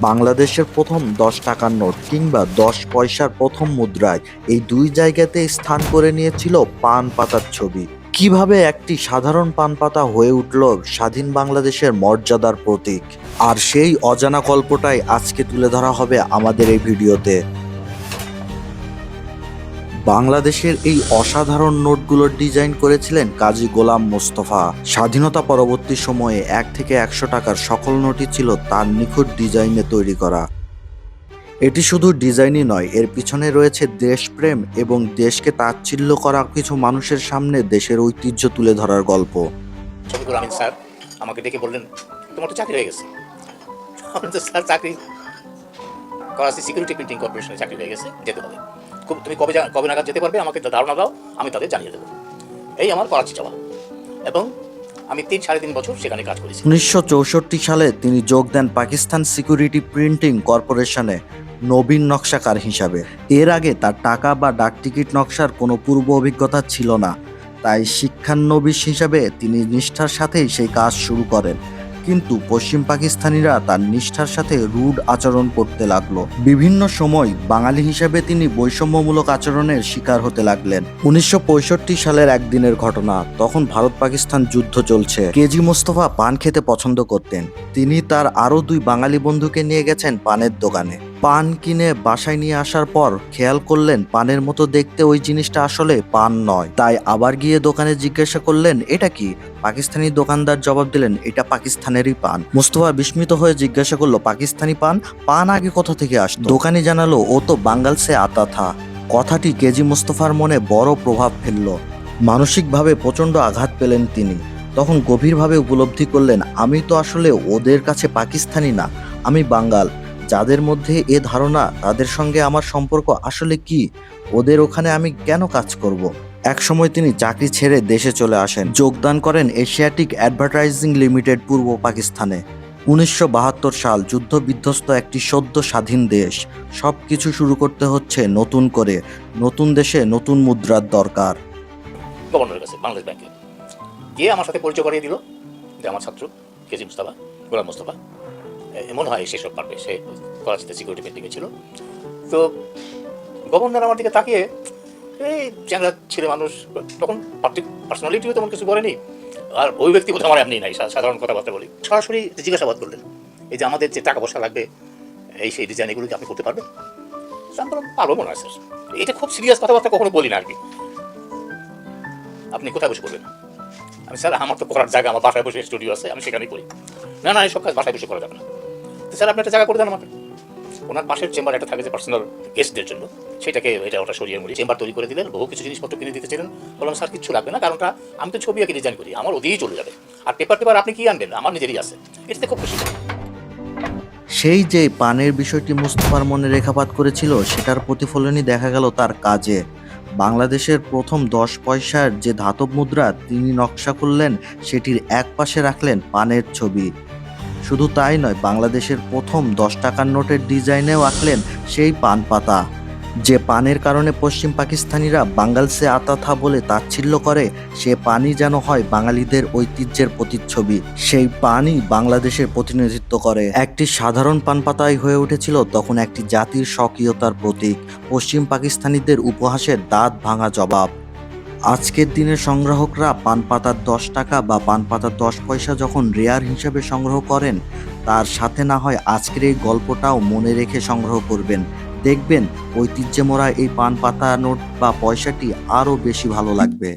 বাংলাদেশের প্রথম দশ টাকার নোট কিংবা দশ পয়সার প্রথম মুদ্রায় এই দুই জায়গাতে স্থান করে নিয়েছিল পান পাতার ছবি। কীভাবে একটি সাধারণ পান পাতা হয়ে উঠল স্বাধীন বাংলাদেশের মর্যাদার প্রতীক? আর সেই অজানা গল্পটাই আজকে তুলে ধরা হবে আমাদের এই ভিডিওতে। বাংলাদেশের এই অসাধারণ নোটগুলোর ডিজাইন করেছিলেন কাজী গোলাম মোস্তফা। স্বাধীনতা পরবর্তী সময়ে এক থেকে একশো টাকার সকল নোটই ছিল তার নিখুঁত ডিজাইনে তৈরি করা। এটি শুধু ডিজাইনই নয়, এর পিছনে রয়েছে দেশপ্রেম এবং দেশকে তাচ্ছিল্য করা কিছু মানুষের সামনে দেশের ঐতিহ্য তুলে ধরার গল্প। স্যার, আমাকে বললেন, তোমার তো চাকরি হয়ে গেছে। স্যার, চাকরি সিকিউরিটি প্রিন্টিং কর্পোরেশনে চাকরি হয়ে গেছে, যেতে তুমি কবে কবে নাগাদ যেতে পারবে? আমাকে ধারণা দাও, আমি তাদের জানিয়ে দেবো। এই আমার করাচি যাওয়া এবং আমি তিন সাড়ে তিন বছর সেখানে কাজ করেছি। উনিশশো চৌষট্টি সালে তিনি যোগ দেন পাকিস্তান সিকিউরিটি প্রিন্টিং কর্পোরেশনে নবীন নকশাকার হিসাবে। এর আগে তার টাকা বা ডাকটিকিট নকশার কোনো পূর্ব অভিজ্ঞতা ছিল না। তাই শিক্ষানবিশ হিসাবে তিনি নিষ্ঠার সাথেই সেই কাজ শুরু করেন। কিন্তু পশ্চিম পাকিস্তানিরা তার নিষ্ঠার সাথে রুড আচরণ করতে লাগল। বিভিন্ন সময় বাঙালি হিসাবে তিনি বৈষম্যমূলক আচরণের শিকার হতে লাগলেন। উনিশশো পঁয়ষট্টি সালের একদিনের ঘটনা, তখন ভারত পাকিস্তান যুদ্ধ চলছে। কেজি মোস্তফা পান খেতে পছন্দ করতেন। তিনি তার আরও দুই বাঙালি বন্ধুকে নিয়ে গেছেন পানের দোকানে। পান কিনে বাসায় নিয়ে আসার পর খেয়াল করলেন পানের মতো দেখতে ওই জিনিসটা আসলে পান নয়। তাই আবার গিয়ে দোকানে জিজ্ঞাসা করলেন, এটা কি? পাকিস্তানি দোকানদার জবাব দিলেন, এটা পাকিস্তানেরই পান। মুস্তফা বিস্মিত হয়ে জিজ্ঞাসা করল, পাকিস্তানি পান? পান আগে কোথা থেকে আস দোকানি জানালো, ও তো বাঙ্গাল সে আতা থা। কথাটি কেজি মুস্তফার মনে বড় প্রভাব ফেলল। মানসিকভাবে প্রচণ্ড আঘাত পেলেন তিনি। তখন গভীরভাবে উপলব্ধি করলেন, আমি তো আসলে ওদের কাছে পাকিস্তানি না, আমি বাঙ্গাল। যাদের মধ্যে এ ধারণা, তাদের সঙ্গে আমার সম্পর্ক আসলে কি? ওদের ওখানে আমি কেন কাজ করব? একসময় তিনি চাকরি ছেড়ে দেশে চলে আসেন। যোগদান করেন এশিয়াটিক অ্যাডভার্টাইজিং লিমিটেড পূর্ব পাকিস্তানে। উনিশশো বাহাত্তর সাল যুদ্ধ বিধ্বস্ত একটি সদ্য স্বাধীন দেশ। সব কিছু শুরু করতে হচ্ছে নতুন করে। নতুন দেশে নতুন মুদ্রার দরকার। গভর্নরের কাছে, বাংলাদেশ ব্যাংকে। আমার সাথে পরিচয় করিয়ে দিল? যে আমার ছাত্র কেজি মুস্তাফা, গোলাম মুস্তাফা। মনে হয় সেসব পারবে। সে করাচিতে সিকিউরিটি পেন্টিংয়ে ছিল। তো গভর্নর আমার দিকে তাকিয়ে, এই চ্যাংরা ছেলে মানুষ, তখন পার্সোনালিটিও তেমন কিছু করেনি। আর ওই ব্যক্তি বোধহয় আমার এমনি নাই সাধারণ কথাবার্তা বলি। সরাসরি জিজ্ঞাসাবাদ করলেন, এই যে আমাদের যে টাকা পয়সা লাগবে, এই সেই ডিজাইন এগুলো কি আপনি করতে পারবেন? বললাম, পারব মনে হয় স্যার এটা খুব সিরিয়াস কথাবার্তা কখনো বলি না আর কি। আপনি কোথায় বসে করবেন আমি স্যার আমার তো করার জায়গা, আমার বাসায় বসে স্টুডিও আছে, আমি সেখানেই করি না না এই সব কাজ বাসায় বসে করা যাবে না। স্যার, আপনি একটা জায়গা করে দেন আমাকে। ওনার পাশের চেম্বার একটা থাকে যে পার্সোনাল গেস্টদের জন্য। সেটাকে এটা ওটা সরিয়ে মুড়ি চেম্বার তৈরি করে দিলেন। বহু কিছু জিনিসপত্র কিনে দিতে ছিলেন বললাম, স্যার, কিচ্ছু লাগবে না। কারণটা আমি তো ছবি আঁকে ডিজাইন করি। আমার ওদিকেই চলে যাবে। আর পেপার পেপার আপনি কি আনবেন? আমার নিজেরই আছে। এটাতে খুব খুশি। সেই যে পানের বিষয়টি মুস্তফার মনে রেখাপাত করেছিল, সেটার প্রতিফলনই দেখা গেল তার কাজে। বাংলাদেশের প্রথম দশ পয়সার যে ধাতব মুদ্রা তিনি নকশা করলেন, সেটির এক পাশে রাখলেন পানের ছবি। শুধু তাই নয়, বাংলাদেশের প্রথম দশ টাকার নোটের ডিজাইনেও আঁকলেন সেই পান পাতা। যে পানের কারণে পশ্চিম পাকিস্তানিরা বাঙ্গাল সে আতাথা বলে তাচ্ছিল্য করে, সে পানি যেন হয় বাঙালিদের ঐতিহ্যের প্রতিচ্ছবি। সেই পানই বাংলাদেশের প্রতিনিধিত্ব করে। একটি সাধারণ পান পাতাই হয়ে উঠেছিল তখন একটি জাতির স্বকীয়তার প্রতীক। পশ্চিম পাকিস্তানিদের উপহাসের দাঁত ভাঙা জবাব। আজকের দিনে সংগ্রাহকরা পান পাতার দশ টাকা বা পান পাতার দশ পয়সা যখন রেয়ার হিসাবে সংগ্রহ করেন, তার সাথে না হয় আজকের এই গল্পটাও মনে রেখে সংগ্রহ করবেন। দেখবেন ঐতিহ্যে মোড়া এই পান পাতা নোট বা পয়সাটি আরও বেশি ভালো লাগবে।